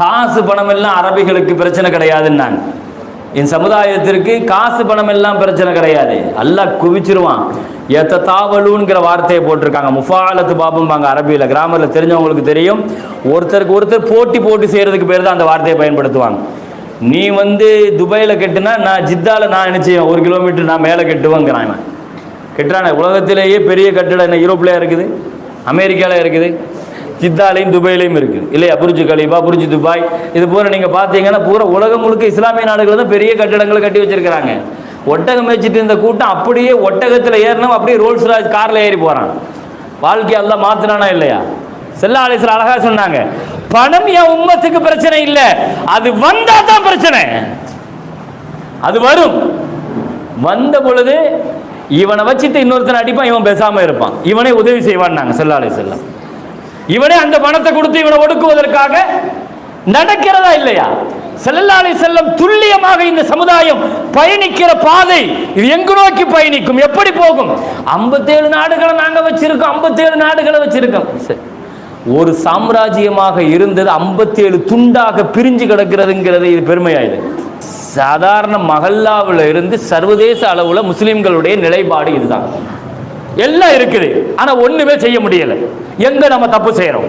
காசு பணம் எல்லாம் அரபிகளுக்கு பிரச்சனை கிடையாதுன்னாங்க என் சமுதாயத்திற்கு காசு பணம் எல்லாம் பிரச்சனை கிடையாது. எல்லாம் குவிச்சிருவான். எத்த தாவலுங்கிற வார்த்தையை போட்டிருக்காங்க. முஃபாலத்து பாபம்பாங்க அரபியில். கிராமத்தில் தெரிஞ்சவங்களுக்கு தெரியும். ஒருத்தருக்கு ஒருத்தர் போட்டி போட்டு செய்கிறதுக்கு பேர் தான் அந்த வார்த்தையை பயன்படுத்துவாங்க. நீ வந்து துபாயில் கட்டுனா நான் ஜித்தால நான் என்ன ஒரு கிலோமீட்டர் நான் மேலே கெட்டுவேங்கிறான் இவன். கட்டுறானே. உலகத்திலேயே பெரிய கட்டிடம் என்ன? யூரோப்லேயே இருக்குது? அமெரிக்காவில் இருக்குது. ஜித்தாலையும் துபாயிலையும் இருக்குது இல்லையா? Burj Khalifa Burj Dubai. இது போல நீங்கள் பார்த்தீங்கன்னா பூரா உலகம் முழுக்க இஸ்லாமிய நாடுகள் தான் பெரிய கட்டிடங்களை கட்டி வச்சிருக்கிறாங்க. ஒட்டகம் மேய்ச்சிட்டு இருந்த கூட்டம் அப்படியே ஒட்டகத்தில் ஏறினவன் அப்படியே ரோல்ஸ் ராய்ஸ் காரில் ஏறி போகிறான் வாழ்க்கையை எல்லாம் மாத்தினானா இல்லையா? செல்லா அலிஸ்ல அழகா சொன்னாங்க. பணம் என் உம்மத்துக்கு பிரச்சனை இல்லை. அது வந்தா தான் பிரச்சனை. அது வரும். வந்த பொழுது இவனை வச்சுட்டு இன்னொருத்தனை அடிப்பான் இவன் பேசாம இருப்பான். இவனே உதவி செய்வான் நாங்க செல்லாலை செல்லம் இவனே அந்த பணத்தை கொடுத்து இவனை ஒடுக்குவதற்காக நடக்கிறதா இல்லையா? செல்லல்லாலை செல்லம் துல்லியமாக இந்த சமுதாயம் பயணிக்கிற பாதை இது எங்கு நோக்கி பயணிக்கும்? எப்படி போகும்? 57 நாடுகளை நாங்கள் வச்சிருக்கோம் 57 நாடுகளை வச்சிருக்கோம். ஒரு சாம்ராஜ்யமாக இருந்தது 57 துண்டாக பிரிஞ்சு கிடக்கிறதுங்கிறது இது பெருமையாயுது சாதாரண மகல்லாவில் இருந்து சர்வதேச அளவில் முஸ்லிம்களுடைய நிலைப்பாடு இதுதான். எல்லாம் இருக்குது. ஆனால் ஒன்றுமே செய்ய முடியலை. எங்கே நம்ம தப்பு செய்கிறோம்